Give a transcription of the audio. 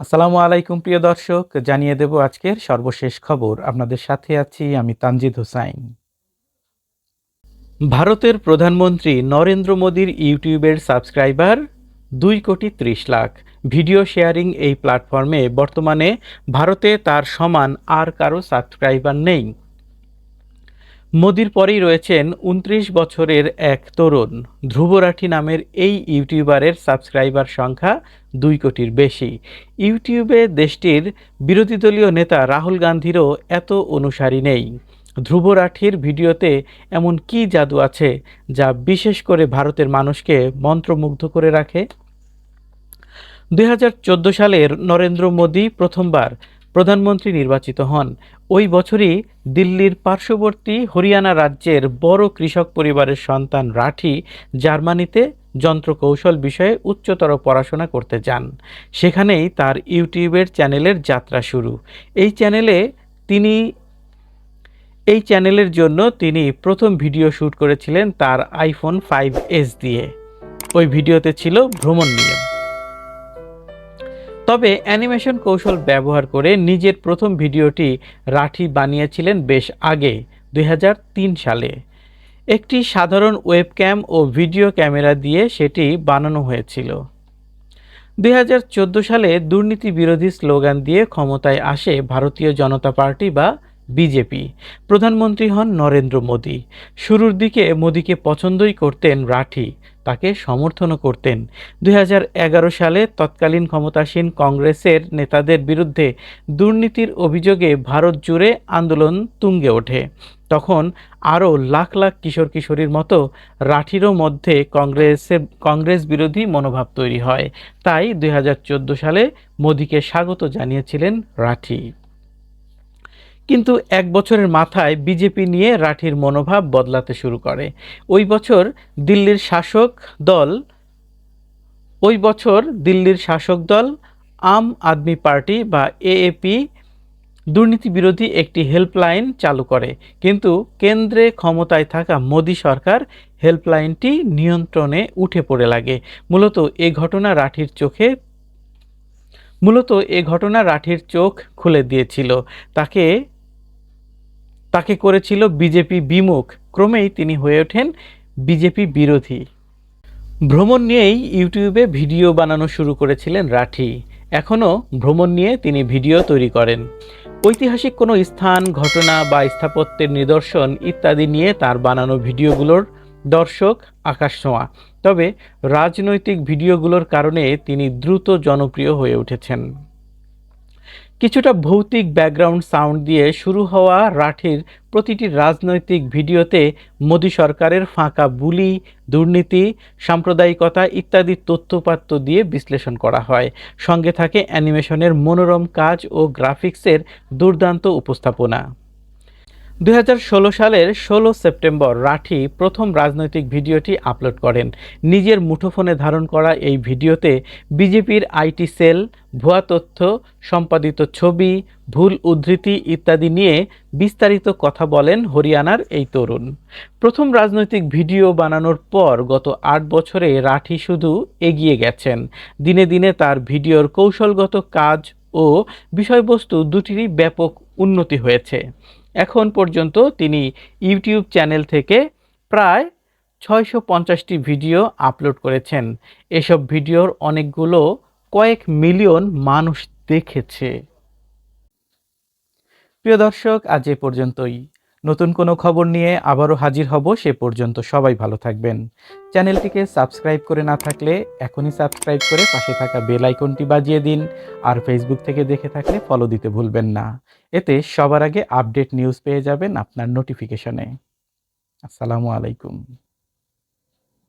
আসসালামু আলাইকুম, প্রিয় দর্শক। জানিয়ে দেব আজকের সর্বশেষ খবর। আপনাদের সাথে আছি আমি তানজিদ হুসাইন। ভারতের প্রধানমন্ত্রী নরেন্দ্র মোদীর ইউটিউবের সাবস্ক্রাইবার দুই কোটি ত্রিশ লাখ। ভিডিও শেয়ারিং এই প্ল্যাটফর্মে বর্তমানে ভারতে তার সমান আর কারও সাবস্ক্রাইবার নেই। মোদির পরেই রয়েছেন উনত্রিশ বছরের এক তরুণ। ধ্রুব রাঠি নামের এই ইউটিউবারের সাবস্ক্রাইবার সংখ্যা দুই কোটির বেশি। ইউটিউবে দেশটির বিরোধী দলীয় নেতা রাহুল গান্ধীরও এত অনুসারী নেই। ধ্রুব রাঠির ভিডিওতে এমন কি জাদু আছে যা বিশেষ করে ভারতের মানুষকে মন্ত্রমুগ্ধ করে রাখে? দু হাজার চোদ্দ সালের নরেন্দ্র মোদী প্রথমবার প্রধানমন্ত্রী নির্বাচিত হন। ওই বছরই দিল্লির পার্শ্ববর্তী হরিয়ানা রাজ্যের বড় কৃষক পরিবারের সন্তান রাঠি জার্মানিতে যন্ত্রকৌশল বিষয়ে উচ্চতর পড়াশোনা করতে যান। সেখানেই তার ইউটিউবের চ্যানেলের যাত্রা শুরু। এই চ্যানেলে তিনি, এই চ্যানেলের জন্য তিনি প্রথম ভিডিও শ্যুট করেছিলেন তার আইফোন ফাইভ এস দিয়ে। ওই ভিডিওতে ছিল ভ্রমণ নিয়ে তবে অ্যানিমেশন কৌশল ব্যবহার করে নিজের প্রথম ভিডিওটি রাঠি বানিয়েছিলেন বেশ আগে, দুই হাজার তিন সালে। একটি সাধারণ ওয়েবক্যাম ও ভিডিও ক্যামেরা দিয়ে সেটি বানানো হয়েছিল। দুই হাজার চোদ্দ সালে দুর্নীতি বিরোধী স্লোগান দিয়ে ক্ষমতায় আসে ভারতীয় জনতা পার্টি বা বিজেপি। প্রধানমন্ত্রী হন নরেন্দ্র মোদী। শুরুর দিকে মোদীকে পছন্দই করতেন রাঠি, তাকে সমর্থনও করতেন। দুই হাজার এগারো সালে তৎকালীন ক্ষমতাসীন কংগ্রেসের নেতাদের বিরুদ্ধে দুর্নীতির অভিযোগে ভারত জুড়ে আন্দোলন তুঙ্গে ওঠে। তখন আরও লাখ লাখ কিশোর কিশোরীর মতো রাঠিরও মধ্যে কংগ্রেসের কংগ্রেস বিরোধী মনোভাব তৈরি হয়। তাই দুই হাজার চোদ্দ সালে মোদীকে স্বাগত জানিয়েছিলেন রাঠি। কিন্তু এক বছরের মাথায় বিজেপি নিয়ে রাঠির মনোভাব বদলাতে শুরু করে। ওই বছর দিল্লির শাসক দল, ওই বছর দিল্লির শাসক দল, আম আদমি পার্টি বা এএপি দুর্নীতি বিরোধী একটি হেল্পলাইন চালু করে। কিন্তু কেন্দ্রে ক্ষমতায় থাকা মোদী সরকার হেল্পলাইনটি নিয়ন্ত্রণে উঠে পড়ে লাগে। মূলত এ ঘটনা রাঠির চোখে, মূলত এ ঘটনা রাঠির চোখ খুলে দিয়েছিল। তাকে তাকে করেছিল বিজেপি বিমুখ। ক্রমেই তিনি হয়ে ওঠেন বিজেপি বিরোধী। ভ্রমণ নিয়েই ইউটিউবে ভিডিও বানানো শুরু করেছিলেন রাঠি। এখনও ভ্রমণ নিয়ে তিনি ভিডিও তৈরি করেন। ঐতিহাসিক কোনো স্থান, ঘটনা বা স্থাপত্যের নিদর্শন ইত্যাদি নিয়ে তার বানানো ভিডিওগুলোর দর্শক আকাশ ছোঁয়া। তবে রাজনৈতিক ভিডিওগুলোর কারণে তিনি দ্রুত জনপ্রিয় হয়ে উঠেছেন। কিছুটা ভৌতিক ব্যাকগ্রাউন্ড সাউন্ড দিয়ে শুরু হওয়া রাঠির প্রতিটি রাজনৈতিক ভিডিওতে মোদী সরকারের ফাঁকা বুলি, দুর্নীতি, সাম্প্রদায়িকতা ইত্যাদি তথ্যপাত্য দিয়ে বিশ্লেষণ করা হয়। সঙ্গে থাকে অ্যানিমেশনের মনোরম কাজ ও গ্রাফিক্সের দুর্দান্ত উপস্থাপনা। দু হাজার ষোলো সালের ষোলো সেপ্টেম্বর রাঠি প্রথম রাজনৈতিক ভিডিওটি আপলোড করেন। নিজের মুঠোফোনে ধারণ করা এই ভিডিওতে বিজেপির আইটি সেল, ভুয়া তথ্য, সম্পাদিত ছবি, ভুল উদ্ধৃতি ইত্যাদি নিয়ে বিস্তারিত কথা বলেন হরিয়ানার এই তরুণ। প্রথম রাজনৈতিক ভিডিও বানানোর পর গত আট বছরে রাঠি শুধু এগিয়ে গেছেন। দিনে দিনে তার ভিডিওর কৌশলগত কাজ ও বিষয়বস্তু দুটিরই ব্যাপক উন্নতি হয়েছে। এখন পর্যন্ত তিনি ইউটিউব চ্যানেল থেকে প্রায় ছয়শো পঞ্চাশটি ভিডিও আপলোড করেছেন। এসব ভিডিওর অনেকগুলো কয়েক মিলিয়ন মানুষ দেখেছে। প্রিয় দর্শক, আজ এ পর্যন্তই। নতুন কোনো খবর নিয়ে আবারও হাজির হব সে পর্যন্ত সবাই ভালো থাকবেন। চ্যানেলটিকে সাবস্ক্রাইব করে না থাকলে এখনই সাবস্ক্রাইব করে পাশে থাকা বেল আইকনটি বাজিয়ে দিন, আর ফেসবুক থেকে দেখে থাকলে ফলো দিতে ভুলবেন না। এতে সবার আগে আপডেট নিউজ পেয়ে যাবেন আপনার নোটিফিকেশনে আসসালামু আলাইকুম।